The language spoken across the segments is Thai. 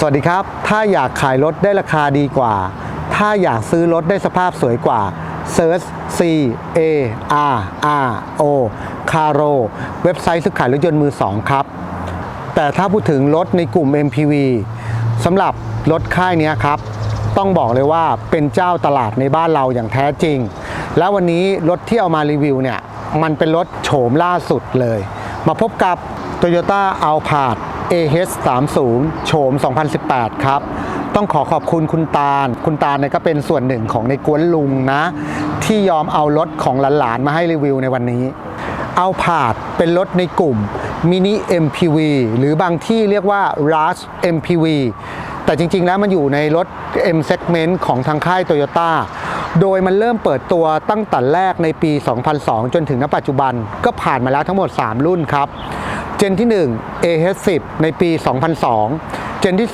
สวัสดีครับ ถ้าอยากขายรถได้ราคาดีกว่า ถ้าอยากซื้อรถได้สภาพสวยกว่า Search C A R R O Caro เว็บไซต์ซื้อขายรถยนต์มือสองครับ แต่ถ้าพูดถึงรถในกลุ่ม MPV สำหรับรถค่ายนี้ครับ ต้องบอกเลยว่าเป็นเจ้าตลาดในบ้านเราอย่างแท้จริง แล้ววันนี้รถที่เอามารีวิวเนี่ย มันเป็นรถโฉมล่าสุดเลย มาพบกับ Toyota a l p a r d AH30 โฉม 2018 ครับ ต้องขอขอบคุณคุณตาล คุณตาลเนี่ยก็เป็นส่วนหนึ่งของในกวนลุงนะ ที่ยอมเอารถของหลานๆ มาให้รีวิวในวันนี้ เอาผาดเป็นรถในกลุ่ม Mini MPV หรือบางที่เรียกว่า Rush MPV แต่จริงๆ แล้วมันอยู่ในรถ M segment ของทางค่าย Toyota โดยมันเริ่มเปิดตัวตั้งแต่แรกในปี 2002 จนถึงณปัจจุบัน ก็ผ่านมาแล้วทั้งหมด 3 รุ่นครับ เจนที่ 1 AH10 ในปี 2002 เจนที่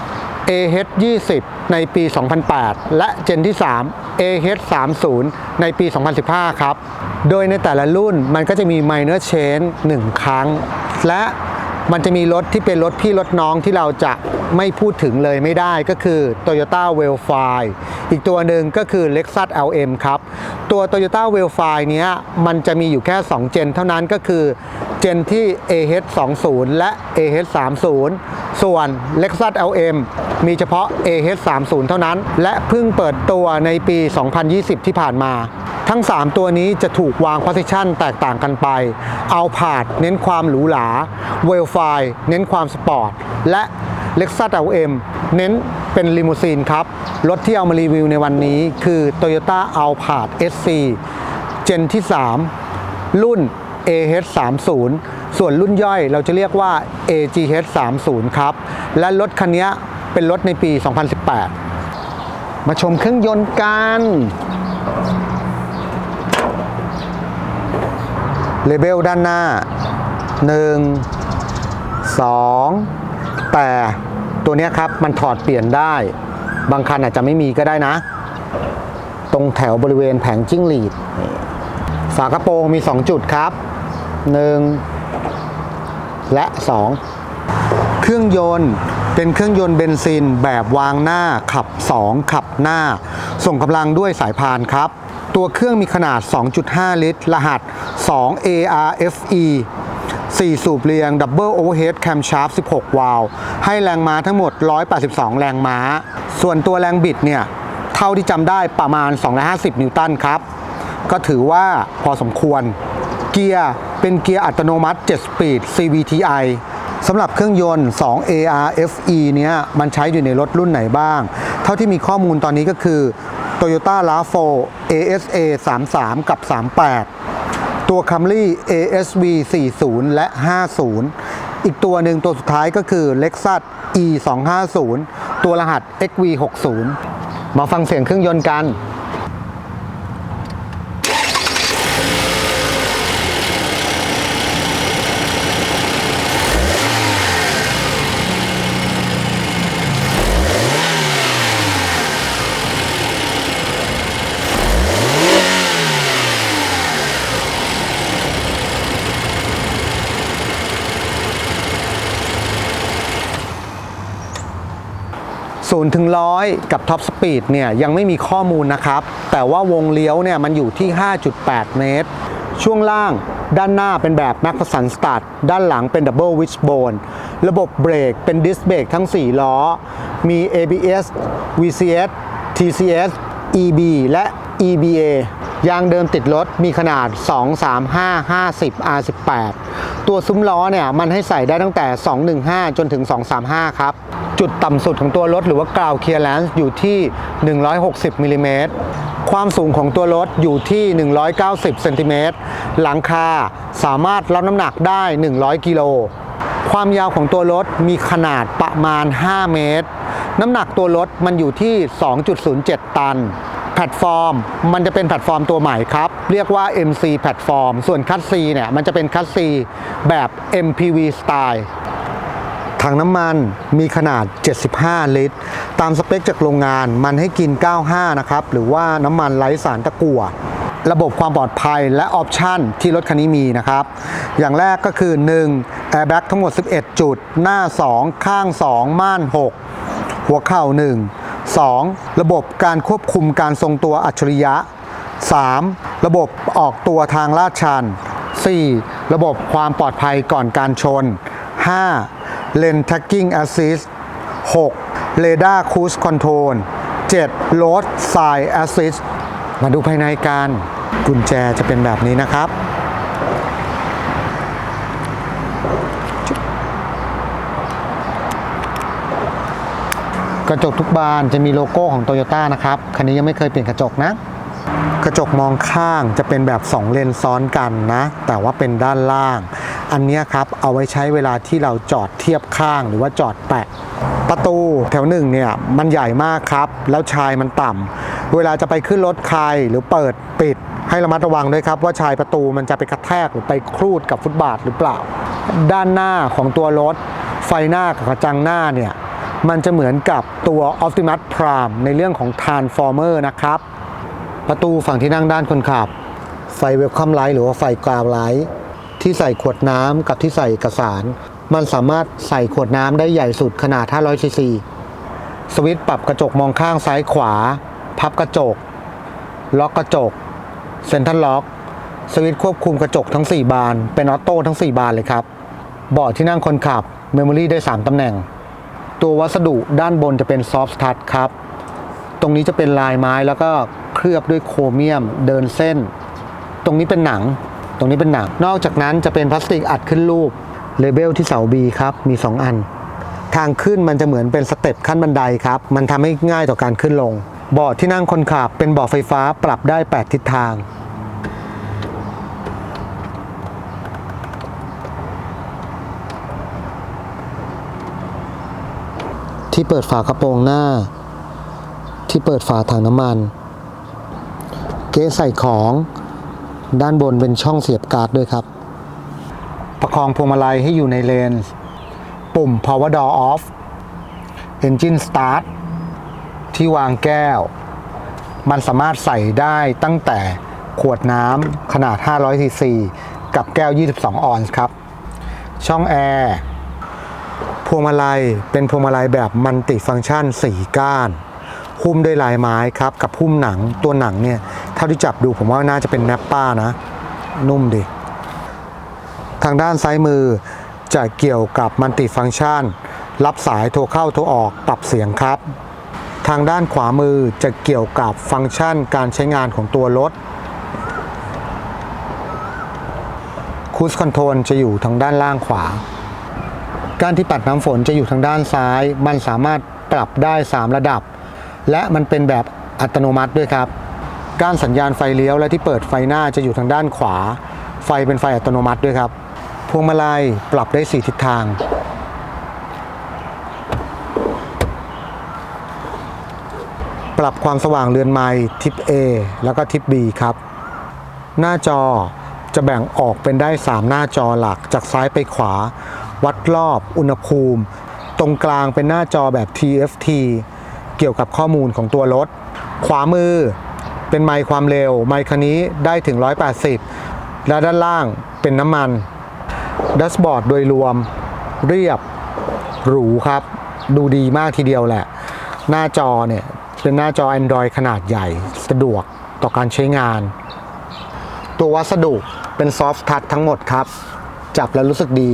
2 AH20 ในปี 2008 และเจนที่ 3 AH30 ในปี 2015 ครับ โดยในแต่ละรุ่นมันก็จะมี minor change 1 ครั้ง และ มันจะมีรถที่เป็นรถพี่รถน้องที่เราจะไม่พูดถึงเลยไม่ได้ก็คือ Toyota w e l f i อีกตัวหนึ่งก็คือ Lexus LM ครับ ตัว Toyota w e l f i เนี้ยมันจะมีอยู่แค่ 2 เจนเท่านั้นก็คือเจนที่ AH20 และ AH30 ส่วน Lexus LM มีเฉพาะ AH30 เท่านั้น และเพิ่งเปิดตัวในปี 2020 ที่ผ่านมา ทั้ง 3 ตัวนี้จะถูกวาง position แตกต่างกันไป เอาผาดเน้นความหรูหราเวลไฟเน้นความสปอร์ต และ Lexus LM เน้นเป็นลิมูซีนครับ รถที่เอามารีวิวในวันนี้คือ Toyota Alphard SC เจนที่ 3 รุ่น AH30 ส่วนรุ่นย่อยเราจะเรียกว่า AGH30 ครับ และรถคันนี้เป็นรถในปี 2018 มาชมเครื่องยนต์กันเลเบลด้านหน้า 1 2 แต่ตัวนี้ครับมันถอดเปลี่ยนได้ บางคันอาจจะไม่มีก็ได้นะ ตรงแถวบริเวณแผงจิ้งหรีด ฝากระโปรงมี 2 จุดครับ 1 และ 2 เครื่องยนต์เป็นเครื่องยนต์เบนซินแบบวางหน้าขับ 2 ขับหน้า ส่งกำลังด้วยสายพานครับ ตัวเครื่องมีขนาด 2.5 ลิตร รหัส 2 ARFE 4 สูบเรียง Double Overhead Cam Shaft 16 วาล์วให้แรงม้าทั้งหมด 182 แรงม้า ส่วนตัวแรงบิดเนี่ย เท่าที่จำได้ประมาณ 250 นิวตันครับ ก็ถือว่าพอสมควร เกียร์เป็นเกียร์อัตโนมัติ 7 สปีด CVTi สำหรับเครื่องยนต์ 2 ARFE เนี้ยมันใช้อยู่ในรถรุ่นไหนบ้าง เท่าที่มีข้อมูลตอนนี้ก็คือ Toyota RAV4 ASA 33 กับ 38 ตัว Camry ASV 40 และ 50 อีกตัวหนึ่งตัวสุดท้ายก็คือ Lexus E 250ตัวรหัส XV 60มาฟังเสียงเครื่องยนต์กัน ศูนถึงร้อยกับท็อปสปีดเนี่ยยังไม่มีข้อมูลนะครับ แต่ว่าวงเลี้ยวเนี่ยมันอยู่ที่ 5.8 เมตร ช่วงล่างด้านหน้าเป็นแบบแม็กฟัสันสตาร์ทด้านหลังเป็นดับเบิลวิชโบนระบบเบรกเป็นดิสเบรกทั้ง 4 ล้อ มี ABS VCS TCS EB และ EBA ยางเดิมติดรถมีขนาด 2 3 5 50 R18 ตัวซุ้มล้อเนี่ยมันให้ใส่ได้ตั้งแต่ 215 จนถึง 235 ครับ จุดต่ำสุดของตัวรถหรือว่ากราวเคลียร์แลนซ์อยู่ที่ 160มิลลิเมตรความสูงของตัวรถอยู่ที่ 190เซนติเมตรหลังคาสามารถรับน้ำหนักได้ 100 กิโล ความยาวของตัวรถมีขนาดประมาณ 5 เมตร น้ำหนักตัวรถมันอยู่ที่ 2.07 ตัน แพลตฟอร์ม มันจะเป็นแพลตฟอร์มตัวใหม่ครับ เรียกว่า MC แพลตฟอร์ม ส่วนคัสซีเนี่ยมันจะเป็นคัสซีแบบ MPV สไตล์ถังน้ำมันมีขนาด 75 ลิตร ตามสเปคจากโรงงานมันให้กิน 95 นะครับ หรือว่าน้ำมันไร้สารตะกั่ว ระบบความปลอดภัยและออปชันที่รถคันนี้มีนะครับ อย่างแรกก็คือ 1. Airbag ทั้งหมด 11 จุด หน้า 2 ข้าง 2 ม่าน 6 หัวเข่า 1 2 ระบบการควบคุมการทรงตัวอัจฉริยะ 3. ระบบออกตัวทางลาดชัน 4. ระบบความปลอดภัยก่อนการชน 5. Lane Tracking Assist 6. Radar Cruise Control 7. Road Side Assist มาดูภายในกัน กุญแจจะเป็นแบบนี้นะครับ กระจกทุกบานจะมีโลโก้ของโตโยต้านะครับ คันนี้ยังไม่เคยเปลี่ยนกระจกนะ กระจกมองข้างจะเป็นแบบ 2 เลนซ้อนกันนะ แต่ว่าเป็นด้านล่าง อันนี้ครับเอาไว้ใช้เวลาที่เราจอดเทียบข้างหรือว่าจอดแปะ ประตูแถวหนึ่งเนี่ยมันใหญ่มากครับ แล้วชายมันต่ำเวลาจะไปขึ้นรถใครหรือเปิดปิดให้ระมัดระวังด้วยครับว่าชายประตูมันจะไปกระแทกหรือไปครูดกับฟุตบาทหรือเปล่า ด้านหน้าของตัวรถ ไฟหน้ากับกระจังหน้าเนี่ย มันจะเหมือนกับตัว Optimus Prime ในเรื่องของ Transformer นะครับ ประตูฝั่งที่นั่งด้านคนขับ ไฟเวลคัมไลท์หรือว่าไฟกราวไลท์ที่ใส่ขวดน้ำกับที่ใส่เอกสาร มันสามารถใส่ขวดน้ำได้ใหญ่สุดขนาด 500 ซีซี สวิตช์ปรับกระจกมองข้างซ้ายขวา พับกระจก ล็อกกระจก เซ็นทรัลล็อก สวิตช์ควบคุมกระจกทั้ง 4 บาน เป็นออโต้ทั้ง 4 บานเลยครับ เบาะที่นั่งคนขับ เมมโมรี่ได้ 3ตำแหน่ง ตัววัสดุด้านบนจะเป็นซอฟต์ทัชครับ ตรงนี้จะเป็นลายไม้แล้วก็เคลือบด้วยโครเมียมเดินเส้น ตรงนี้เป็นหนัง ตรงนี้เป็นหนัง นอกจากนั้นจะเป็นพลาสติกอัดขึ้นรูปเลเบลที่เสา B ครับมี 2 อัน ทางขึ้นมันจะเหมือนเป็นสเต็ปขั้นบันไดครับ มันทำให้ง่ายต่อการขึ้นลงเบาะที่นั่งคนขับเป็นเบาะไฟฟ้าปรับได้ 8 ทิศทาง ที่เปิดฝากระโปรงหน้า ที่เปิดฝาถังน้ำมัน เก๊ใส่ของด้านบนเป็นช่องเสียบการ์ดด้วยครับ ประคองพวงมาลัยให้อยู่ในเลน ปุ่ม power door off engine start ที่วางแก้ว มันสามารถใส่ได้ตั้งแต่ขวดน้ำขนาด 500ซีซีกับแก้ว 22 ออนซ์ครับ ช่องแอร์ วงมาลัยเป็นพวงมาลัยแบบมัลติฟังก์ชัน 4 ก้านหุ้มด้วยลายไม้ครับกับหุ้มหนังตัวหนังเนี่ยเท่าที่จับดูผมว่าน่าจะเป็นแนปป้านะ นุ่มดี ทางด้านซ้ายมือจะเกี่ยวกับมัลติฟังก์ชัน รับสายโทรเข้าโทรออกปรับเสียงครับ ทางด้านขวามือจะเกี่ยวกับฟังก์ชันการใช้งานของตัวรถคูสคอนโทรลจะอยู่ทางด้านล่างขวา ก้ารที่ปัดน้ำฝนจะอยู่ทางด้านซ้าย มันสามารถปรับได้ 3 ระดับ และมันเป็นแบบอัตโนมัติด้วยครับ ก้ารสัญญาณไฟเลี้ยวและที่เปิดไฟหน้าจะอยู่ทางด้านขวา ไฟเป็นไฟอัตโนมัติด้วยครับ พวงมาลัยปรับได้ 4 ทิศทาง ปรับความสว่างเรือนไม้ทิป A แล้วก็ทิป B ครับ หน้าจอจะแบ่งออกเป็นได้ 3 หน้าจอหลักจากซ้ายไปขวา วัดรอบอุณหภูมิ ตรงกลางเป็นหน้าจอแบบ TFT เกี่ยวกับข้อมูลของตัวรถ ขวามือเป็นไมค์ความเร็ว ไมค์คันนี้ได้ถึง 180 และด้านล่างเป็นน้ำมันดัชบอร์ดโดยรวมเรียบหรูครับ ดูดีมากทีเดียวแหละ หน้าจอเนี่ยเป็นหน้าจอ Android ขนาดใหญ่สะดวกต่อการใช้งาน ตัววัสดุเป็นซอฟต์ทัชทั้งหมดครับ จับแล้วรู้สึกดี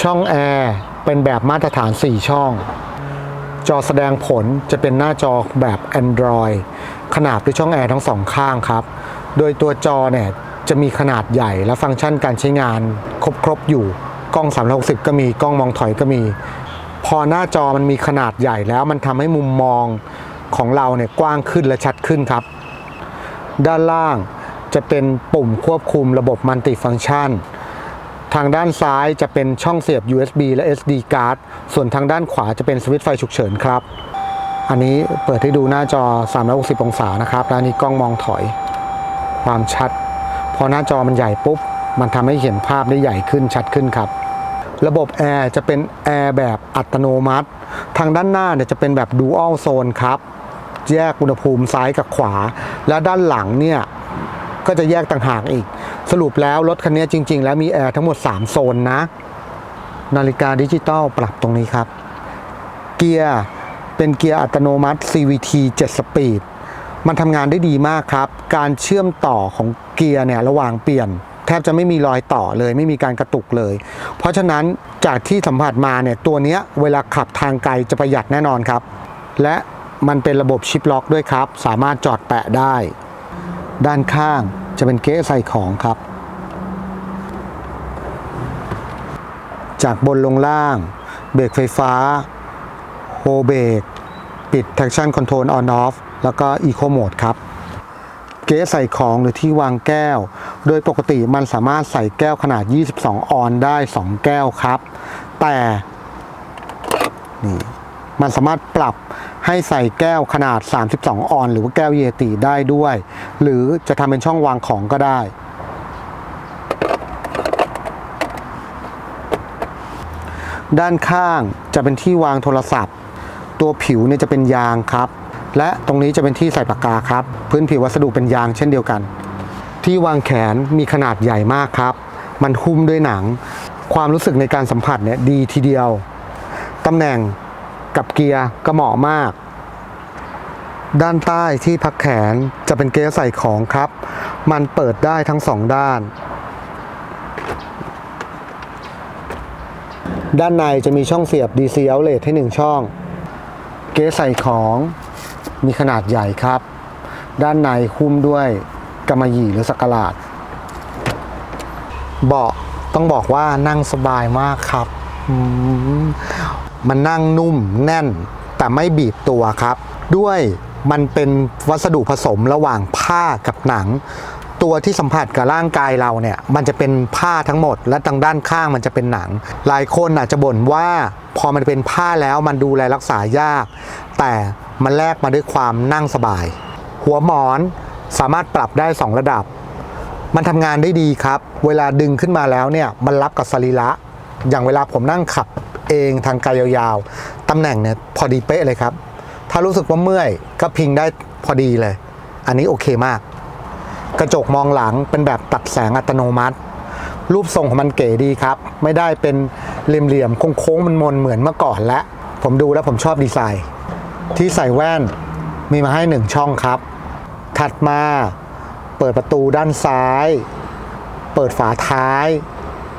ช่องแอร์เป็นแบบมาตรฐาน 4 ช่อง จอแสดงผลจะเป็นหน้าจอแบบ Android ขนาดด้วยช่องแอร์ทั้งสองข้างครับ โดยตัวจอเนี่ยจะมีขนาดใหญ่และฟังก์ชันการใช้งานครบๆอยู่ กล้อง 360 ก็มี กล้องมองถอยก็มี พอหน้าจอมันมีขนาดใหญ่แล้วมันทำให้มุมมองของเราเนี่ยกว้างขึ้นและชัดขึ้นครับ ด้านล่างจะเป็นปุ่มควบคุมระบบมัลติฟังก์ชัน ทางด้านซ้ายจะเป็นช่องเสียบ USB และ SD card ส่วนทางด้านขวาจะเป็นสวิตช์ไฟฉุกเฉินครับ อันนี้เปิดให้ดูหน้าจอ 360 องศานะครับและอันนี้กล้องมองถอย ความชัด พอหน้าจอมันใหญ่ปุ๊บ มันทำให้เห็นภาพได้ใหญ่ขึ้นชัดขึ้นครับระบบแอร์จะเป็นแอร์แบบอัตโนมัติ ทางด้านหน้าเนี่ยจะเป็นแบบ Dual Zone ครับ แยกอุณหภูมิซ้ายกับขวา และด้านหลังเนี่ย ก็จะแยกต่างหากอีก สรุปแล้วรถคันนี้จริง ๆ แล้วมีแอร์ทั้งหมด 3 โซนนะ นาฬิกาดิจิตอลปรับตรงนี้ครับ เกียร์เป็นเกียร์อัตโนมัติ CVT 7 สปีด มันทำงานได้ดีมากครับ การเชื่อมต่อของเกียร์เนี่ยระหว่างเปลี่ยน แทบจะไม่มีรอยต่อเลย ไม่มีการกระตุกเลย เพราะฉะนั้นจากที่สัมผัสมาเนี่ยตัวเนี้ยเวลาขับทางไกลจะประหยัดแน่นอนครับ และมันเป็นระบบชิปล็อกด้วยครับ สามารถจอดแปะได้ ด้านข้าง จะเป็นเก๊ะใส่ของครับ จากบนลงล่าง เบรกไฟฟ้า โฮเบรกปิด traction control on off แล้วก็ eco mode ครับ เก๊ใส่ของหรือที่วางแก้ว โดยปกติมันสามารถใส่แก้วขนาด 22 ออนได้ 2 แก้วครับ แต่นี่มันสามารถปรับ ให้ใส่แก้วขนาด 32 ออน หรือว่าแก้วเยติได้ด้วย หรือจะทำเป็นช่องวางของก็ได้ ด้านข้างจะเป็นที่วางโทรศัพท์ ตัวผิวเนี่ยจะเป็นยางครับ และตรงนี้จะเป็นที่ใส่ปากกาครับ พื้นผิววัสดุเป็นยางเช่นเดียวกัน ที่วางแขนมีขนาดใหญ่มากครับ มันหุ้มด้วยหนัง ความรู้สึกในการสัมผัสเนี่ยดีทีเดียวตำแหน่ง กับเกียร์ก็เหมาะมาก ด้านใต้ที่พักแขนจะเป็นเกียร์ใส่ของครับ มันเปิดได้ทั้งสองด้าน ด้านในจะมีช่องเสียบ DC outlet ให้1ช่อง เก๊ใส่ของมีขนาดใหญ่ครับ ด้านในหุ้มด้วยกำมะหยี่หรือสักหลาด เบาะต้องบอกว่านั่งสบายมากครับ มันนั่งนุ่มแน่น แต่ไม่บีบตัวครับ ด้วยมันเป็นวัสดุผสมระหว่างผ้ากับหนัง ตัวที่สัมผัสกับร่างกายเราเนี่ย มันจะเป็นผ้าทั้งหมด และทางด้านข้างมันจะเป็นหนัง หลายคนอาจจะบ่นว่าพอมันเป็นผ้าแล้วมันดูแลรักษายาก แต่มันแลกมาด้วยความนั่งสบาย หัวหมอนสามารถปรับได้ 2 ระดับ มันทำงานได้ดีครับ เวลาดึงขึ้นมาแล้วเนี่ย มันรับกับสรีระ อย่างเวลาผมนั่งขับ เองทางไกลยาวๆตำแหน่งเนี่ยพอดีเป๊ะเลยครับ ถ้ารู้สึกว่าเมื่อยก็พิงได้พอดีเลย อันนี้โอเคมาก กระจกมองหลังเป็นแบบตัดแสงอัตโนมัติ รูปทรงของมันเก๋ดีครับ ไม่ได้เป็นเหลี่ยมๆโค้งๆมันมนเหมือนเมื่อก่อนและ ผมดูแล้วผมชอบดีไซน์ ที่ใส่แว่นมีมาให้หนึ่งช่องครับ ถัดมาเปิดประตูด้านซ้าย เปิดฝาท้าย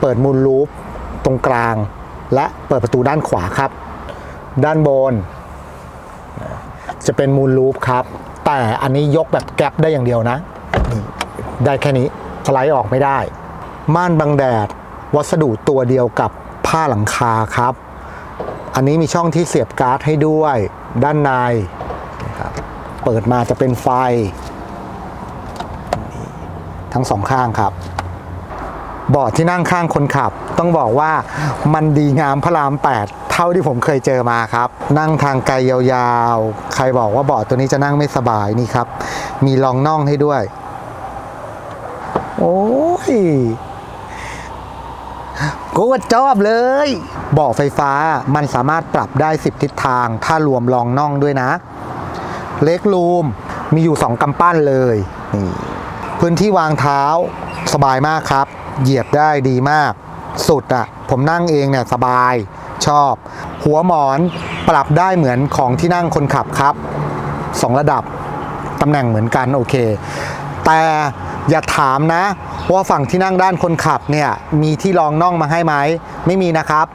เปิดมูลลูปตรงกลาง และเปิดประตูด้านขวาครับ ด้านบน จะเป็นมูลลูปครับ แต่อันนี้ยกแบบแก๊ปได้อย่างเดียวนะ ได้แค่นี้สไลด์ออกไม่ได้ ม่านบังแดด วัสดุตัวเดียวกับผ้าหลังคาครับ อันนี้มีช่องที่เสียบการ์ดให้ด้วย ด้านในนะครับเปิดมาจะเป็นไฟ ทั้งสองข้างครับ บาะที่นั่งข้างคนขับ ต้องบอกว่ามันดีงามพระราม 8 เท่าที่ผมเคยเจอมาครับ นั่งทางไกลยาวๆ ใครบอกว่าเบาะตัวนี้จะนั่งไม่สบายนี่ครับ มีรองน่องให้ด้วย โอ้ยกูก็ชอบเลยเบาะไฟฟ้ามันสามารถปรับได้ 10 ทิศทาง ถ้ารวมรองน่องด้วยนะ เล็กรูมมีอยู่ 2กำปั้นเลยนี่พื้นที่วางเท้าสบายมากครับ เหยียบได้ดีมาก สุดอะ่ะ ผมนั่งเองเนี่ยสบายชอบ หัวหมอนปรับได้เหมือนของที่นั่งคนขับครับสองระดับตำแหน่งเหมือนกันโอเค แต่อย่าถามนะ ว่าฝั่งที่นั่งด้านคนขับเนี่ยมีที่รองน่องมาให้ไหมไม่มีนะครับ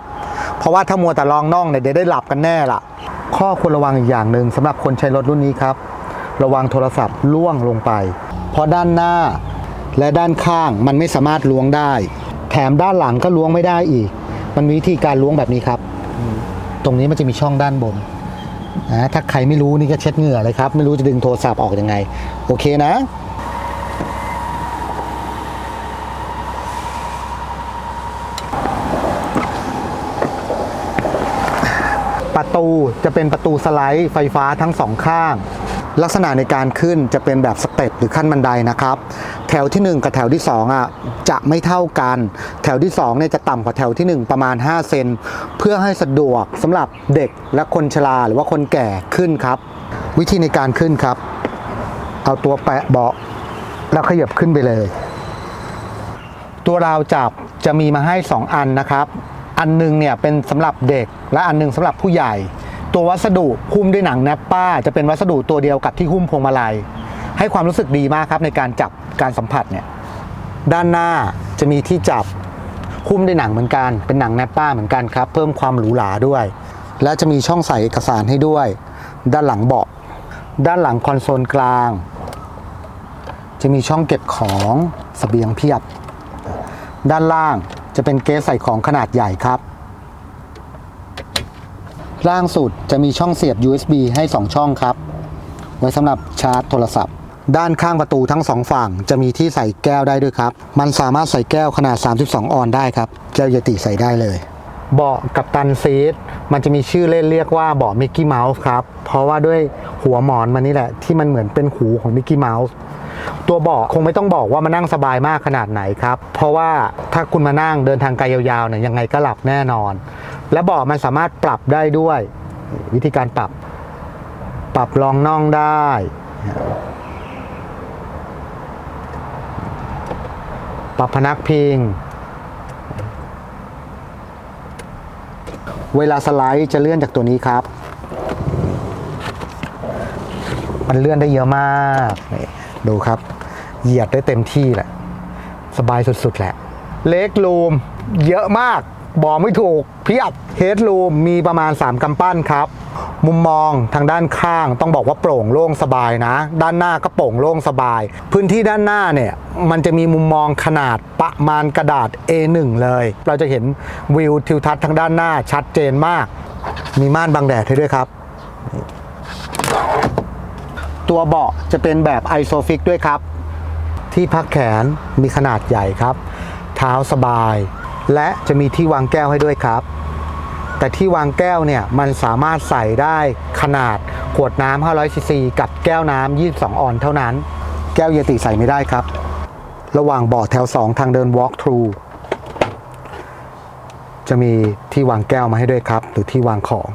เพราะว่าถ้ามัวแต่รองน่องเนี่ยเดี๋ยวได้หลับกันแน่ละข้อควรระวังอีกอย่างหนึ่งสำหรับคนใช้รถรุ่นนี้ครับ ระวังโทรศัพท์ล่วงลงไป เพราะด้านหน้า และด้านข้างมันไม่สามารถล้วงได้ แถมด้านหลังก็ล้วงไม่ได้อีก มันมีวิธีการล้วงแบบนี้ครับ ตรงนี้มันจะมีช่องด้านบนนะถ้าใครไม่รู้นี่ก็เช็ดเหงื่อเลยครับ ไม่รู้จะดึงโทรศัพท์ออกยังไง โอเคนะ ประตูจะเป็นประตูสไลด์ไฟฟ้าทั้งสองข้าง ลักษณะในการขึ้นจะเป็นแบบสเต็ปหรือขั้นบันไดนะครับ แถวทีหนึ่1 กับแถวที่ 2อะจะไม่เท่ากัน แถวที่2เนี่ยจะต่ำกว่าแถวทีหนึ่1 ประมาณ 5 เซนเพื่อให้สะดวกสำหรับเด็กและคนชราหรือว่าคนแก่ขึ้นครับ วิธีในการขึ้นครับ เอาตัวแปะเบาะแล้วขยับขึ้นไปเลย ตัวราวจับจะมีมาให้ 2 อันนะครับ อันหนึงเนี่ยเป็นสำหรับเด็กและอันหนึงสำหรับผู้ใหญ่ ตัววัสดุหุ้มด้วยหนังแนปป้า จะเป็นวัสดุตัวเดียวกับที่หุ้มพวงมาลัย ให้ความรู้สึกดีมากครับในการจับการสัมผัสเนี่ยด้านหน้าจะมีที่จับหุ้มด้วยหนังเหมือนกัน เป็นหนังแนปป้าเหมือนกันครับ เพิ่มความหรูหราด้วย และจะมีช่องใส่เอกสารให้ด้วย ด้านหลังเบาะ ด้านหลังคอนโซลกลาง จะมีช่องเก็บของสเสบียงเพียบ ด้านล่างจะเป็นเกสใส่ของขนาดใหญ่ครับ ล่างสุดจะมีช่องเสียบ USB ให้ 2 ช่องครับ ไว้สำหรับชาร์จโทรศัพท์ ด้านข้างประตูทั้งสองฝั่งจะมีที่ใส่แก้วได้ด้วยครับ มันสามารถใส่แก้วขนาด 32 ออนได้ครับ แก้วเยติใส่ได้เลย เบาะกับตันซีทมันจะมีชื่อเล่นเรียกว่าเบาะมิกกี้เมาส์ครับ เพราะว่าด้วยหัวหมอนมันนี่แหละ ที่มันเหมือนเป็นหูของมิกกี้เมาส์ตัวเบาะคงไม่ต้องบอกว่ามันนั่งสบายมากขนาดไหนครับ เพราะว่าถ้าคุณมานั่งเดินทางไกลยาวๆเนี่ยยังไงก็หลับแน่นอน และเบาะมันสามารถปรับได้ด้วย วิธีการปรับ ปรับรองน่องได้ ปรับพนักพิง เวลาสไลด์จะเลื่อนจากตัวนี้ครับ มันเลื่อนได้เยอะมากดูครับ เหยียดได้เต็มที่แหละ สบายสุดๆแหละ เล็กลูมเยอะมาก บอกไม่ถูกเพียบเฮดรูมมีประมาณ 3กำปั้นครับ มุมมองทางด้านข้างต้องบอกว่าโปร่งโล่งสบายนะ ด้านหน้าก็โปร่งโล่งสบาย พื้นที่ด้านหน้าเนี่ยมันจะมีมุมมองขนาดประมาณกระดาษ A1 เลย เราจะเห็นวิวทิวทัศน์ทางด้านหน้าชัดเจนมาก มีม่านบังแดดให้ด้วยครับ ตัวเบาะจะเป็นแบบไอโซฟิกด้วยครับ ที่พักแขนมีขนาดใหญ่ครับ เท้าสบาย และจะมีที่วางแก้วให้ด้วยครับ แต่ที่วางแก้วเนี่ยมันสามารถใส่ได้ขนาดขวดน้ำ500ซีซีกับแก้วน้ำ22 ออนเท่านั้น แก้วเยติใส่ไม่ได้ครับ ระหว่างบาะแถว 2 ทางเดิน walk through จะมีที่วางแก้วมาให้ด้วยครับ หรือที่วางของ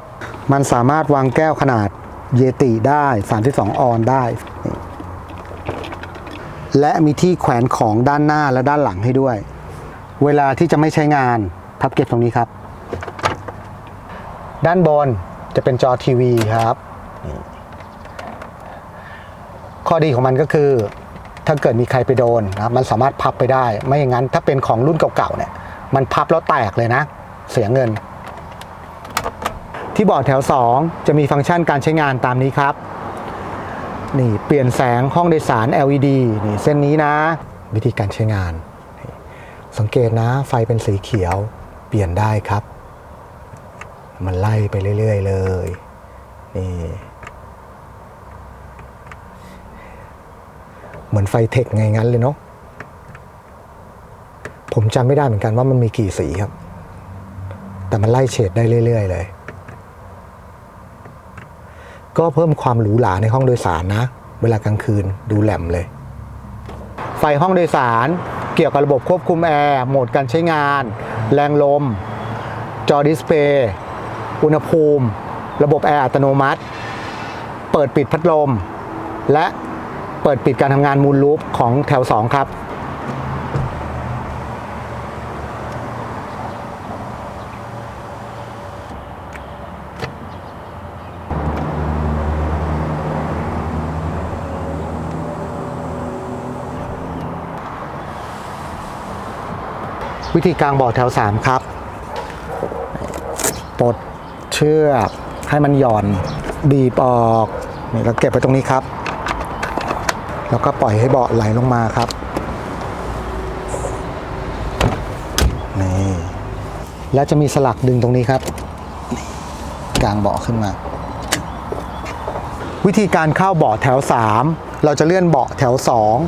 มันสามารถวางแก้วขนาดเยติได้ 32 ออนได้ และมีที่แขวนของด้านหน้าและด้านหลังให้ด้วย เวลาที่จะไม่ใช้งานพับเก็บตรงนี้ครับ ด้านบนจะเป็นจอทีวีครับ ข้อดีของมันก็คือ ถ้าเกิดมีใครไปโดนนะครับมันสามารถพับไปได้ ไม่อย่างนั้นถ้าเป็นของรุ่นเก่าๆเนี่ย มันพับแล้วแตกเลยนะ เสียเงิน ที่บอร์ดแถว 2 จะมีฟังก์ชันการใช้งานตามนี้ครับนี่เปลี่ยนแสงห้องโดยสาร LED นี่เส้นนี้นะ วิธีการใช้งาน สังเกตนะไฟเป็นสีเขียวเปลี่ยนได้ครับ มันไล่ไปเรื่อย ๆ เลยนี่เหมือนไฟเทคไงงั้นเลยเนาะผมจำไม่ได้เหมือนกันว่ามันมีกี่สีครับ แต่มันไล่เฉดได้เรื่อย ๆ เลย ก็เพิ่มความหรูหราในห้องโดยสารนะ เวลากลางคืนดูแหลมเลย ไฟห้องโดยสาร เกี่ยวกับระบบควบคุมแอร์ โหมดการใช้งาน แรงลม จอดิสเพย์อุณหภูมิ ระบบแอร์อัตโนมัติ เปิดปิดพัดลม และเปิดปิดการทำงานมูลลูปของแถว 2 ครับ วิธีกลางเบาะแถว 3 ครับปลดเชือกให้มันหย่อนบีบออกนี่แล้วเก็บไว้ตรงนี้ครับ แล้วก็ปล่อยให้เบาะไหลลงมาครับนี่แล้วจะมีสลักดึงตรงนี้ครับ กลางเบาะขึ้นมา วิธีการเข้าเบาะแถว 3 เราจะเลื่อนเบาะแถว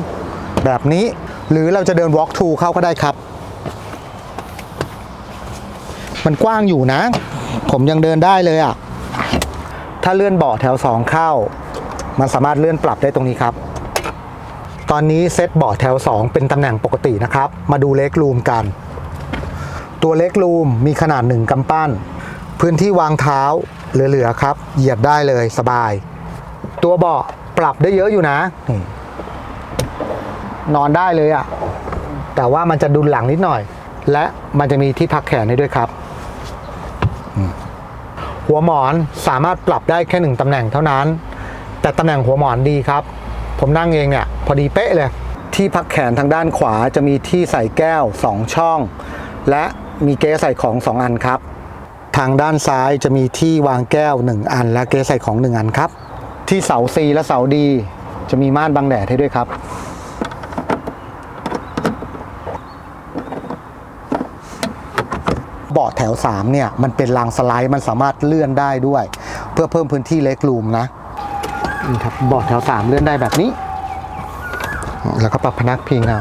2 แบบนี้ หรือเราจะเดิน walk through เข้าก็ได้ครับ มันกว้างอยู่นะ ผมยังเดินได้เลยอะ่ะ ถ้าเลื่อนเบาะแถว2เข้า มันสามารถเลื่อนปรับได้ตรงนี้ครับ ตอนนี้เซตเบาะแถว 2 เป็นตำแหน่งปกตินะครับ มาดูเล็กรูมกัน ตัวเล็กรูมมีขนาด 1กำปั้น พื้นที่วางเท้าเหลือๆครับ เหยียดได้เลยสบาย ตัวเบาะปรับได้เยอะอยู่นะนี่นอนได้เลยอะ่ะแต่ว่ามันจะดุลหลังนิดหน่อย และมันจะมีที่พักแขนให้ด้วยครับ หัวหมอนสามารถปรับได้แค่หนึ่งตำแหน่งเท่านั้น แต่ตำแหน่งหัวหมอนดีครับ ผมนั่งเองเนี่ยพอดีเป๊ะเลย ที่พักแขนทางด้านขวาจะมีที่ใส่แก้ว 2 ช่อง และมีเก๊ใส่ของ 2 อันครับ ทางด้านซ้ายจะมีที่วางแก้ว 1 อัน และเก๊ใส่ของ 1 อันครับ ที่เสา C และเสา D จะมีม่านบังแดดให้ด้วยครับ เบาะ แถว3เนี่ยมันเป็นรางสไลด์มันสามารถเลื่อนได้ด้วย เพื่อเพิ่มพื้นที่เล็กรูมนะนี่ครับเบาะแถว 3 เลื่อนได้แบบนี้ แล้วก็ปรับพนักพิงเอา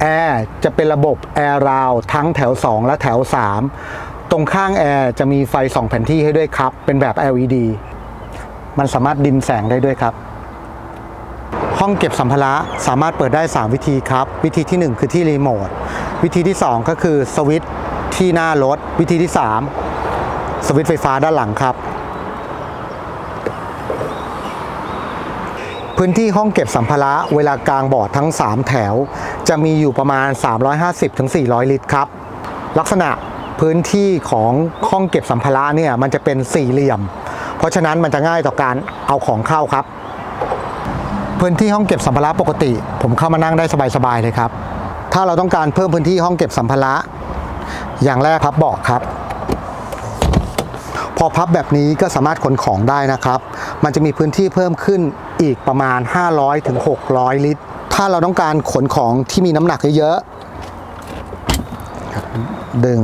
แอร์จะเป็นระบบแอร์ราวทั้งแถว 2 และแถว 3 ตรงข้างแอร์จะมีไฟ2แผ่นที่ให้ด้วยครับ เป็นแบบ LED มันสามารถดิมแสงได้ด้วยครับ ห้องเก็บสัมภาระสามารถเปิดได้ 3 วิธีครับ วิธีที่ 1 คือที่รีโมทวิธีที่ 2 ก็คือสวิตช์ ที่หน้ารถ วิธีที่ 3 สวิตช์ไฟฟ้าด้านหลังครับ พื้นที่ห้องเก็บสัมภาระเวลากลางบอร์ดทั้ง 3 แถว จะมีอยู่ประมาณ 350-400 ลิตรครับ ลักษณะพื้นที่ของห้องเก็บสัมภาระเนี่ยมันจะเป็นสี่เหลี่ยม เพราะฉะนั้นมันจะง่ายต่อการเอาของเข้าครับ พื้นที่ห้องเก็บสัมภาระปกติ ผมเข้ามานั่งได้สบายๆเลยครับ ถ้าเราต้องการเพิ่มพื้นที่ห้องเก็บสัมภาระ อย่างแรกพับเบาะครับ พอพับแบบนี้ก็สามารถขนของได้นะครับ มันจะมีพื้นที่เพิ่มขึ้นอีกประมาณ 500ถึง600 ลิตร ถ้าเราต้องการขนของที่มีน้ำหนักเยอะๆดึง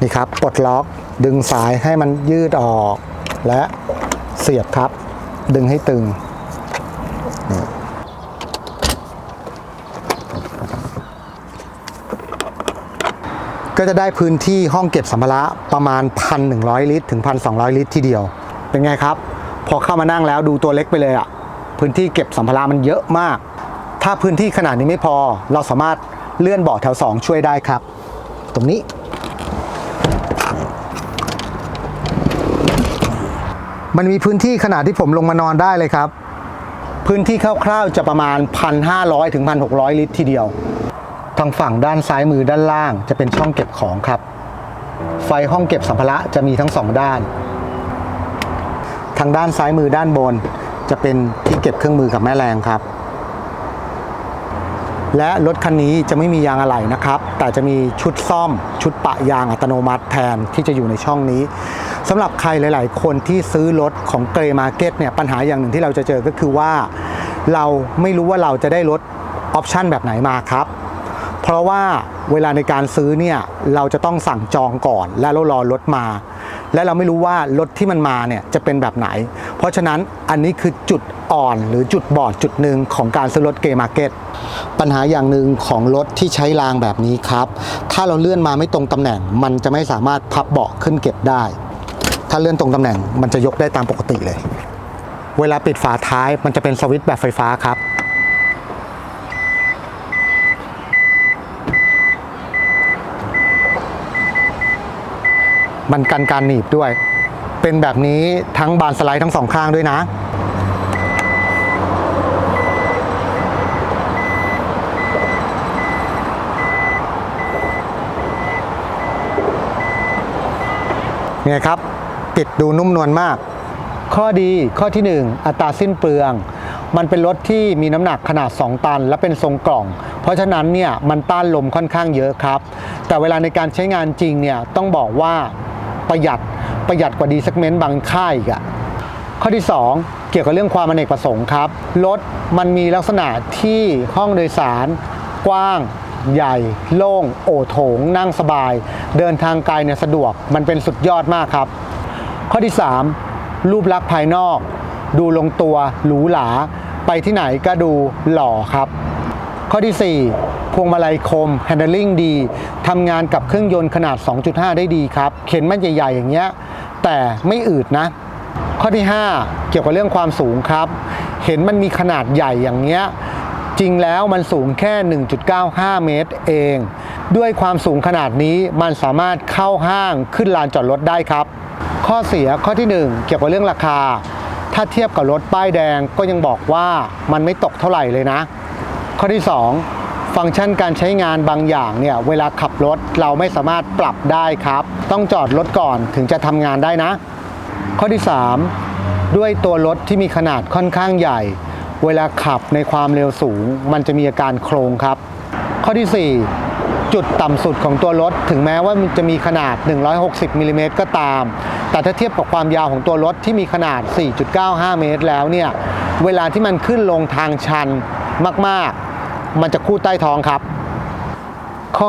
นี่ครับปลดล็อกดึงสายให้มันยืดออก และเสียบครับ ดึงให้ตึง ก็จะได้พื้นที่ห้องเก็บสัมภาระประมาณ 1,100 ลิตร ถึง 1,200 ลิตรทีเดียว เป็นไงครับ พอเข้ามานั่งแล้วดูตัวเล็กไปเลยอะพื้นที่เก็บสัมภาระมันเยอะมาก ถ้าพื้นที่ขนาดนี้ไม่พอ เราสามารถเลื่อนเบาะแถว 2 ช่วยได้ครับ ตรงนี้ มันมีพื้นที่ขนาดที่ผมลงมานอนได้เลยครับ พื้นที่คร่าวๆจะประมาณ 1,500 ถึง 1,600 ลิตรทีเดียว ทางฝั่งด้านซ้ายมือด้านล่าง จะเป็นช่องเก็บของครับ ไฟห้องเก็บสัมภาระจะมีทั้งสองด้าน ทางด้านซ้ายมือด้านบน จะเป็นที่เก็บเครื่องมือกับแม่แรงครับ และรถคันนี้จะไม่มียางอะไหล่นะครับ แต่จะมีชุดซ่อม ชุดปะยางอัตโนมัติแทนที่จะอยู่ในช่องนี้สำหรับใครหลาย ๆ คนที่ซื้อรถของเกรมาร์เก็ตเนี่ยปัญหาอย่างหนึ่งที่เราจะเจอก็คือว่า เราไม่รู้ว่าเราจะได้รถออปชันแบบไหนมาครับ เพราะว่าเวลาในการซื้อเนี่ยเราจะต้องสั่งจองก่อน แล้วเรารอรถมา และเราไม่รู้ว่ารถที่มันมาเนี่ยจะเป็นแบบไหน เพราะฉะนั้นอันนี้คือจุดอ่อนหรือจุดบอดจุดหนึ่งของการซื้อรถเกมมาร์เก็ตปัญหาอย่างหนึ่งของรถที่ใช้รางแบบนี้ครับ ถ้าเราเลื่อนมาไม่ตรงตำแหน่ง มันจะไม่สามารถพับเบาะขึ้นเก็บได้ ถ้าเลื่อนตรงตำแหน่งมันจะยกได้ตามปกติเลย เวลาปิดฝาท้ายมันจะเป็นสวิตช์แบบไฟฟ้าครับ มันกันการหนีบด้วย เป็นแบบนี้ทั้งบานสไลด์ทั้งสองข้างด้วยนะ เนี่ยครับ ติดดูนุ่มนวลมาก ข้อดีข้อที่ 1 อัตราสิ้นเปลือง มันเป็นรถที่มีน้ำหนักขนาด 2 ตัน และเป็นทรงกล่อง เพราะฉะนั้นเนี่ยมันต้านลมค่อนข้างเยอะครับ แต่เวลาในการใช้งานจริงเนี่ยต้องบอกว่า ประหยัดประหยัดกว่าดีเซกเมนต์บางค่ายอีกอะข้อที่ 2 เกี่ยวกับเรื่องความอเนกประสงค์ครับ รถมันมีลักษณะที่ห้องโดยสาร กว้าง ใหญ่ โล่ง โอโถง นั่งสบาย เดินทางไกลเนี่ยสะดวกมันเป็นสุดยอดมากครับ ข้อที่ 3 รูปลักษณ์ภายนอก ดูลงตัวหรูหราไปที่ไหนก็ดูหล่อครับ ข้อที่ 4 พวงมาลัยคม handling ดีทำงานกับเครื่องยนต์ขนาด 2.5 ได้ดีครับ เข็นมันใหญ่ ๆ อย่างเงี้ย แต่ไม่อืดนะ ข้อที่ 5 เกี่ยวกับเรื่องความสูงครับ เห็นมันมีขนาดใหญ่อย่างเงี้ยจริงแล้วมันสูงแค่ 1.95 เมตรเอง ด้วยความสูงขนาดนี้มันสามารถเข้าห้างขึ้นลานจอดรถได้ครับ ข้อเสียข้อที่ 1 เกี่ยวกับเรื่องราคา ถ้าเทียบกับรถป้ายแดงก็ยังบอกว่ามันไม่ตกเท่าไหร่เลยนะ ข้อที่ 2 ฟังก์ชันการใช้งานบางอย่างเนี่ยเวลาขับรถเราไม่สามารถปรับได้ครับ ต้องจอดรถก่อนถึงจะทำงานได้นะ ข้อที่ 3 ด้วยตัวรถที่มีขนาดค่อนข้างใหญ่ เวลาขับในความเร็วสูง มันจะมีอาการโครงครับ ข้อที่ 4 จุดต่ำสุดของตัวรถ ถึงแม้ว่ามันจะมีขนาด 160มิลลิเมตรก็ตาม แต่ถ้าเทียบกับความยาวของตัวรถที่มีขนาด 4.95 เมตรแล้วเนี่ยเวลาที่มันขึ้นลงทางชันมากๆ มันจะคู่ใต้ท้องครับ ข้อ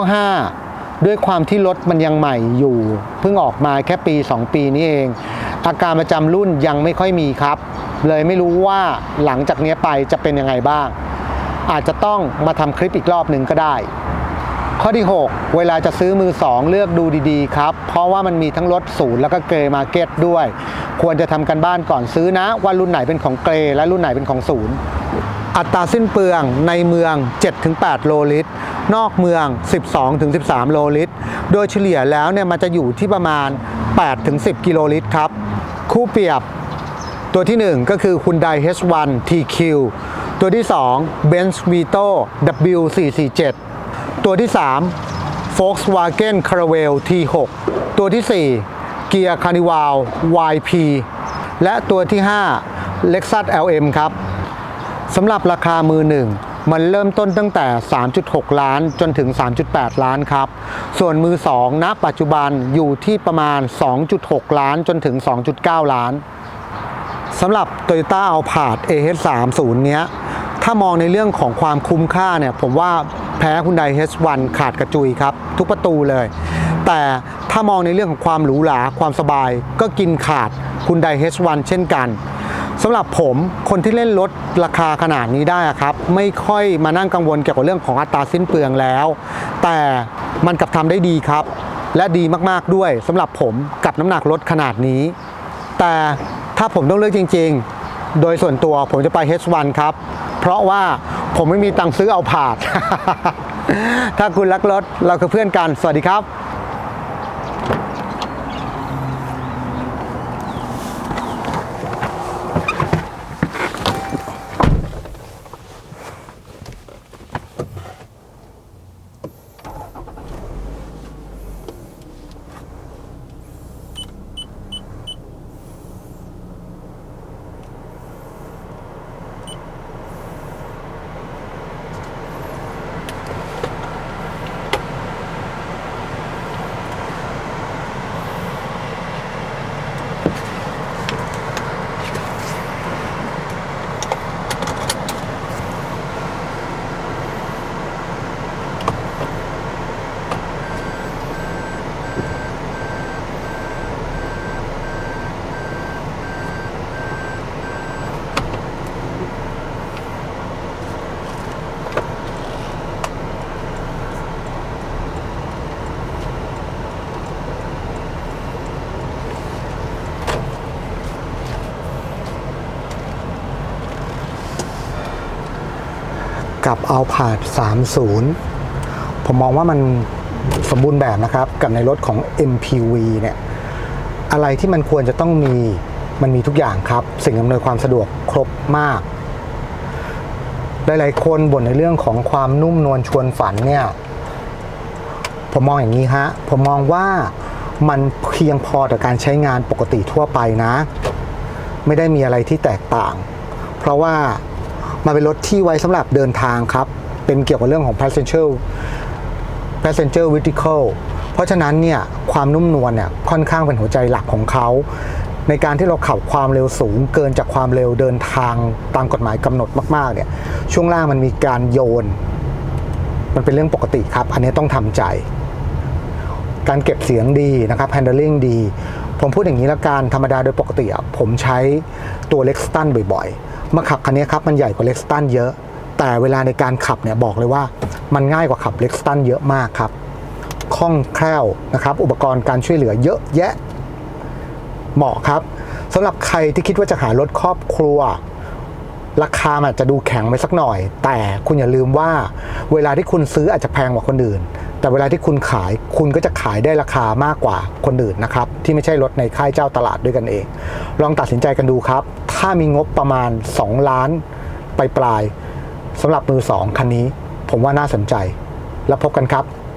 5 ด้วยความที่รถมันยังใหม่อยู่ เพิ่งออกมาแค่ปี 2 ปีนี้เอง อาการประจำรุ่นยังไม่ค่อยมีครับ เลยไม่รู้ว่าหลังจากนี้ไปจะเป็นยังไงบ้าง อาจจะต้องมาทำคลิปอีกรอบหนึ่งก็ได้ ข้อที่ 6 เวลาจะซื้อมือ 2 เลือกดูดีๆ ครับ เพราะว่ามันมีทั้งรถศูนย์แล้วก็เกรย์มาเก็ตด้วย ควรจะทำกันบ้านก่อนซื้อนะว่ารุ่นไหนเป็นของเกรย์และรุ่นไหนเป็นของศูนย์ อัตราสิ้นเปลืองในเมือง 7-8 โลลิตร นอกเมือง 12-13 โลลิตร โดยเฉลี่ยแล้วเนี่ยมันจะอยู่ที่ประมาณ 8-10 กิโลลิตรครับ คู่เปรียบตัวที่ 1 ก็คือ Hyundai H1 TQ ตัวที่ 2 Benz Vito W447 ตัวที่ 3 Volkswagen Caravelle T6 ตัวที่ 4 Gear Carnival YP และตัวที่ 5 Lexus LM ครับ สำหรับราคามือหนึ่งมันเริ่มต้นตั้งแต่ 3.6 ล้านจนถึง 3.8 ล้านครับ ส่วนมือสองณปัจจุบันอยู่ที่ประมาณ 2.6 ล้านจนถึง 2.9 ล้านสำหรับ Toyota a l p a r d AH30 เนี้ย ถ้ามองในเรื่องของความคุ้มค่าเนี่ย ผมว่าแพ้ Hyundai H1 ขาดกระจุยครับ ทุกประตูเลย แต่ถ้ามองในเรื่องของความหรูหราความสบายก็กินขาด Hyundai H1 เช่นกัน สำหรับผมคนที่เล่นรถราคาขนาดนี้ได้ครับ ไม่ค่อยมานั่งกังวลเกี่ยวกับเรื่องของอัตราสิ้นเปลืองแล้ว แต่มันกลับทำได้ดีครับ และดีมากๆด้วยสำหรับผมกับน้ำหนักรถขนาดนี้ แต่ถ้าผมต้องเลือกจริง ๆ โดยส่วนตัวผมจะไป H1 ครับ เพราะว่าผมไม่มีตังค์ซื้อเอาผาด ถ้าคุณรักรถเราคือเพื่อนกัน สวัสดีครับ กับเอาผาด30 ผมมองว่ามันสมบูรณ์แบบนะครับ กับในรถของ MPV เนี่ยอะไรที่มันควรจะต้องมีมันมีทุกอย่างครับ สิ่งอำนวยความสะดวกครบมาก หลายๆคนบ่นในเรื่องของความนุ่มนวลชวนฝันเนี่ย ผมมองอย่างนี้ฮะ ผมมองว่ามันเพียงพอต่อการใช้งานปกติทั่วไปนะ ไม่ได้มีอะไรที่แตกต่าง เพราะว่า มันเป็นรถที่ไว้สำหรับเดินทางครับ เป็นเกี่ยวกับเรื่องของ passenger passenger vehicle เพราะฉะนั้นเนี่ยความนุ่มนวลเนี่ยค่อนข้างเป็นหัวใจหลักของเขา ในการที่เราขับความเร็วสูงเกินจากความเร็วเดินทางตามกฎหมายกำหนดมากๆเนี่ยช่วงล่างมันมีการโยน มันเป็นเรื่องปกติครับ อันนี้ต้องทำใจ การเก็บเสียงดีนะครับ handling ดี ผมพูดอย่างนี้ละกันธรรมดาโดยปกติอะผมใช้ตัว Lexus บ่อยๆ มาขับคันนี้ครับมันใหญ่กว่า Lexus เยอะ แต่เวลาในการขับเนี่ยบอกเลยว่า มันง่ายกว่าขับ Lexus เยอะมากครับคล่องแคล่วนะครับ อุปกรณ์การช่วยเหลือเยอะแยะ เหมาะครับสำหรับใครที่คิดว่าจะหารถครอบครัว ราคาอาจจะดูแข็งไปสักหน่อย แต่คุณอย่าลืมว่า เวลาที่คุณซื้ออาจจะแพงกว่าคนอื่น แต่เวลาที่คุณขายคุณก็จะขายได้ราคามากกว่าคนอื่นนะครับ ที่ไม่ใช่รถในค่ายเจ้าตลาดด้วยกันเอง ลองตัดสินใจกันดูครับ ถ้ามีงบประมาณ 2 ล้านไปปลายๆสำหรับมือสองคันนี้ ผมว่าน่าสนใจ แล้วพบกันครับ